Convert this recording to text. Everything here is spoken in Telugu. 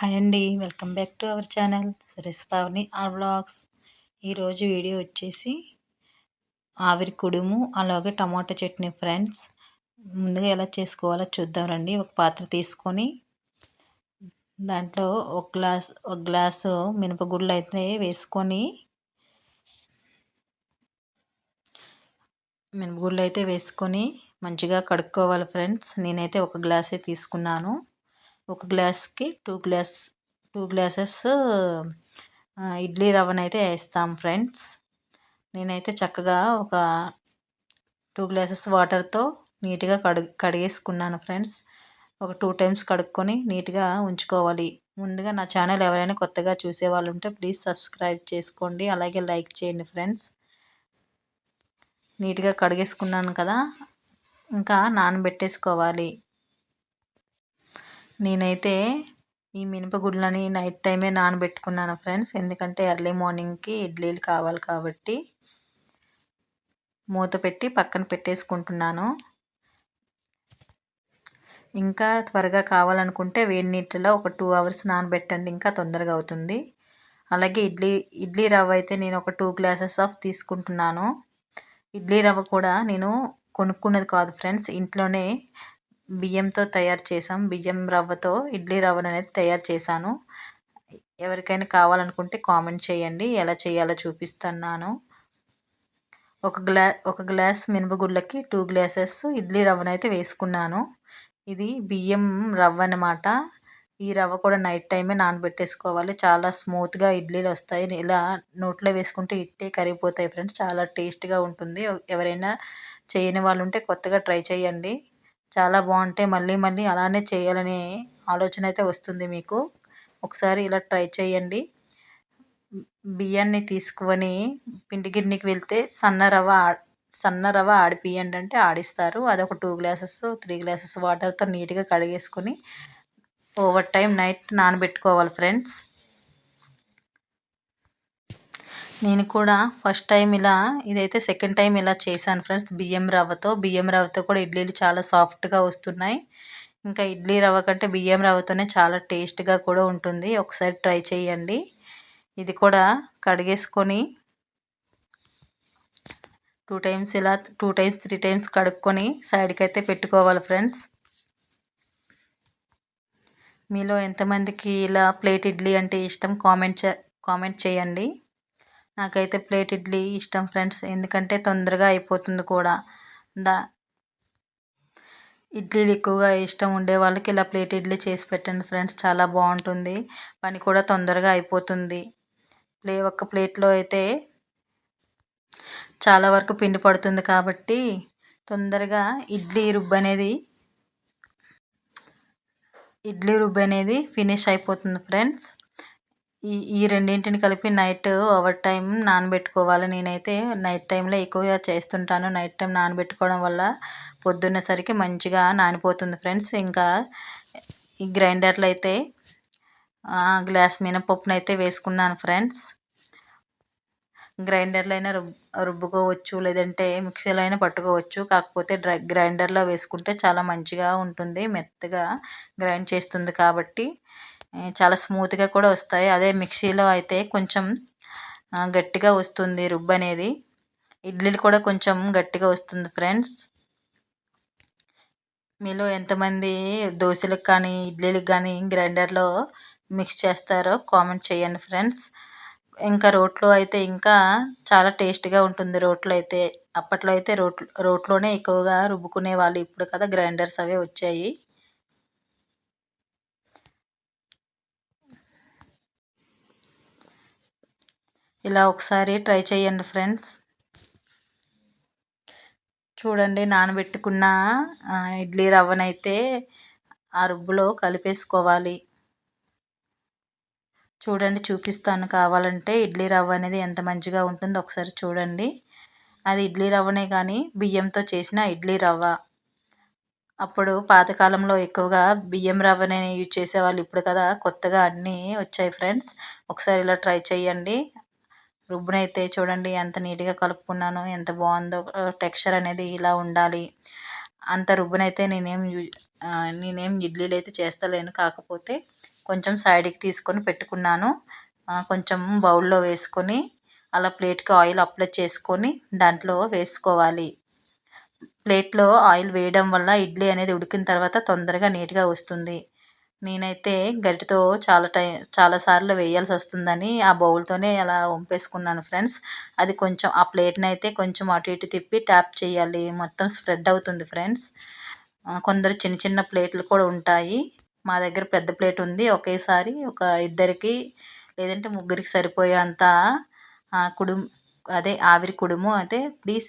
హాయ్ అండి. Welcome back to our channel. Suresh Pavani R blogs ఈరోజు వీడియో వచ్చేసి ఆవిరి కుడుము అలాగే టమాటా చట్నీ ఫ్రెండ్స్. ముందుగా ఎలా చేసుకోవాలో చూద్దాం రండి. ఒక పాత్ర తీసుకొని దాంట్లో ఒక గ్లాస్ ఒక గ్లాసు మినపగుళ్ళు అయితే వేసుకొని మినపగుళ్ళు అయితే వేసుకొని మంచిగా కడుక్కోవాలి ఫ్రెండ్స్. నేనైతే ఒక గ్లాసే తీసుకున్నాను. ఒక గ్లాస్కి two glass two glasses idli రవ్వనైతే వేస్తాం ఫ్రెండ్స్. నేనైతే చక్కగా ఒక టూ గ్లాసెస్ వాటర్తో నీట్గా కడు కడిగేసుకున్నాను ఫ్రెండ్స్. ఒక టూ టైమ్స్ కడుక్కొని నీట్గా ఉంచుకోవాలి. ముందుగా నా ఛానల్ ఎవరైనా కొత్తగా చూసేవాళ్ళు ఉంటే ప్లీజ్ సబ్స్క్రైబ్ చేసుకోండి. అలాగే లైక్ చేయండి ఫ్రెండ్స్. నీట్గా కడిగేసుకున్నాను కదా ఇంకా నానబెట్టేసుకోవాలి. నేనైతే ఈ మినపగుళ్ళని నైట్ టైమే నానబెట్టుకున్నాను ఫ్రెండ్స్. ఎందుకంటే ఎర్లీ మార్నింగ్కి ఇడ్లీలు కావాలి కాబట్టి మూత పెట్టి పక్కన పెట్టేసుకుంటున్నాను. ఇంకా త్వరగా కావాలనుకుంటే వేడి నీటిలో ఒక టూ అవర్స్ నానబెట్టండి ఇంకా తొందరగా అవుతుంది. అలాగే ఇడ్లీ ఇడ్లీ రవ్వ అయితే నేను ఒక టూ గ్లాసెస్ ఆఫ్ తీసుకుంటున్నాను. ఇడ్లీ రవ్వ కూడా నేను కొనుక్కున్నది కాదు ఫ్రెండ్స్. ఇంట్లోనే బియ్యంతో తయారు చేసాం బియ్యం రవ్వతో ఇడ్లీ రవ్వను అనేది తయారు చేశాను. ఎవరికైనా కావాలనుకుంటే కామెంట్ చేయండి. ఎలా చేయాలో చూపిస్తున్నాను. ఒక గ్లా ఒక గ్లాస్ మినపగుళ్ళకి టూ గ్లాసెస్ ఇడ్లీ రవ్వను అయితే వేసుకున్నాను. ఇది బియ్యం రవ్వ అనమాట ఈ రవ్వ కూడా నైట్ టైమే నానబెట్టేసుకోవాలి. చాలా స్మూత్గా ఇడ్లీలు వస్తాయి. ఇలా నోట్లో వేసుకుంటే ఇట్టే కరిగిపోతాయి ఫ్రెండ్స్. చాలా టేస్ట్గా ఉంటుంది. ఎవరైనా చేయని వాళ్ళు ఉంటే కొత్తగా ట్రై చేయండి. చాలా బాగుంటాయి మళ్ళీ మళ్ళీ అలానే చేయాలనే ఆలోచన అయితే వస్తుంది మీకు. ఒకసారి ఇలా ట్రై చేయండి. బియ్యాన్ని తీసుకొని పిండి గిన్నెకి వెళ్తే సన్న రవ్వ సన్న రవ్వ ఆడిపియండి అంటే ఆడిస్తారు. అదొక టూ గ్లాసెస్ త్రీ గ్లాసెస్ వాటర్తో నీట్గా కడిగేసుకొని ఓవర్ టైం నైట్ నానబెట్టుకోవాలి ఫ్రెండ్స్ నేను కూడా ఫస్ట్ టైం ఇలా ఇదైతే సెకండ్ టైం ఇలా చేశాను ఫ్రెండ్స్ బియ్యం రవ్వతో బియ్యం రవ్వతో కూడా ఇడ్లీలు చాలా సాఫ్ట్గా వస్తున్నాయి. ఇంకా ఇడ్లీ రవ్వ కంటే బియ్యం రవ్వతోనే చాలా టేస్ట్గా కూడా ఉంటుంది. ఒకసారి ట్రై చేయండి. ఇది కూడా కడిగేసుకొని టూ టైమ్స్ ఇలా టూ టైమ్స్ త్రీ టైమ్స్ కడుక్కొని సైడ్కి అయితే పెట్టుకోవాలి ఫ్రెండ్స్ మీలో ఎంతమందికి ఇలా ప్లేట్ ఇడ్లీ అంటే ఇష్టం? కామెంట్ కామెంట్ చేయండి. నాకైతే ప్లేట్ ఇడ్లీ ఇష్టం ఫ్రెండ్స్. ఎందుకంటే తొందరగా అయిపోతుంది కూడా. దా ఇడ్లీలు ఎక్కువగా ఇష్టం ఉండే వాళ్ళకి ఇలా ప్లేట్ ఇడ్లీ చేసి పెట్టండి ఫ్రెండ్స్. చాలా బాగుంటుంది. పని కూడా తొందరగా అయిపోతుంది. ప్లే ఒక్క ప్లేట్లో అయితే చాలా వరకు పిండి పడుతుంది కాబట్టి తొందరగా ఇడ్లీ రుబ్బు అనేది ఇడ్లీ రుబ్బు అనేది ఫినిష్ అయిపోతుంది ఫ్రెండ్స్. ఈ ఈ రెండింటిని కలిపి నైట్ ఓవర్ టైం నానబెట్టుకోవాలి. నేనైతే నైట్ టైంలో ఎక్కువగా చేస్తుంటాను. నైట్ టైం నానబెట్టుకోవడం వల్ల పొద్దున్నసరికి మంచిగా నానిపోతుంది ఫ్రెండ్స్. ఇంకా ఈ గ్రైండర్లో అయితే గ్లాస్ మినపప్పును అయితే వేసుకున్నాను ఫ్రెండ్స్. గ్రైండర్లో అయినా రుబ్ రుబ్బుకోవచ్చు లేదంటే మిక్సీలో అయినా పట్టుకోవచ్చు. కాకపోతే డ్రై గ్రైండర్లో వేసుకుంటే చాలా మంచిగా ఉంటుంది. మెత్తగా గ్రైండ్ చేస్తుంది కాబట్టి చాలా స్మూత్గా కూడా వస్తాయి. అదే మిక్సీలో అయితే కొంచెం గట్టిగా వస్తుంది రుబ్బు అనేది. ఇడ్లీలు కూడా కొంచెం గట్టిగా వస్తుంది ఫ్రెండ్స్. మీలో ఎంతమంది దోశలకు కానీ ఇడ్లీలకు కానీ గ్రైండర్లో మిక్స్ చేస్తారో కామెంట్ చేయండి ఫ్రెండ్స్. ఇంకా రోట్లో అయితే ఇంకా చాలా టేస్ట్గా ఉంటుంది రోట్లో అయితే. అప్పట్లో అయితే రోట్ రోట్లోనే ఎక్కువగా రుబ్బుకునే వాళ్ళు ఇప్పుడు కదా గ్రైండర్స్ అవే వచ్చాయి. ఇలా ఒకసారి ట్రై చేయండి ఫ్రెండ్స్. చూడండి నానబెట్టుకున్న ఇడ్లీ రవ్వనైతే ఆ రుబ్బులో కలిపేసుకోవాలి. చూడండి చూపిస్తాను కావాలంటే ఇడ్లీ రవ్వ అనేది ఎంత మంచిగా ఉంటుందో ఒకసారి చూడండి. అది ఇడ్లీ రవ్వనే కానీ బియ్యంతో చేసిన ఇడ్లీ రవ్వ. అప్పుడు పాతకాలంలో ఎక్కువగా బియ్యం రవ్వనే యూజ్ చేసేవాళ్ళు ఇప్పుడు కదా కొత్తగా అన్నీ వచ్చాయి ఫ్రెండ్స్. ఒకసారి ఇలా ట్రై చేయండి. రుబ్బునైతే చూడండి ఎంత నీట్గా కలుపుకున్నాను ఎంత బాగుందో టెక్స్చర్ అనేది ఇలా ఉండాలి. అంత రుబ్బునైతే నేనేం నేనేం ఇడ్లీలు అయితే చేస్తలేను. కాకపోతే కొంచెం సైడ్కి తీసుకొని పెట్టుకున్నాను. కొంచెం బౌల్లో వేసుకొని అలా ప్లేట్కి ఆయిల్ అప్లై చేసుకొని దాంట్లో వేసుకోవాలి. ప్లేట్లో ఆయిల్ వేయడం వల్ల ఇడ్లీ అనేది ఉడికిన తర్వాత తొందరగా నీట్గా వస్తుంది. నేనైతే గరిటతో చాలా టైం చాలాసార్లు వేయాల్సి వస్తుందని ఆ బౌల్తోనే అలా వంపేసుకున్నాను ఫ్రెండ్స్. అది కొంచెం ఆ ప్లేట్ని అయితే కొంచెం అటు ఇటు తిప్పి ట్యాప్ చేయాలి. మొత్తం స్ప్రెడ్ అవుతుంది ఫ్రెండ్స్. కొందరు చిన్న చిన్న ప్లేట్లు కూడా ఉంటాయి. మా దగ్గర పెద్ద ప్లేట్ ఉంది. ఒకేసారి ఒక ఇద్దరికి లేదంటే ముగ్గురికి సరిపోయేంత కుడుము అదే ఆవిరి కుడుము అయితే ప్లీజ్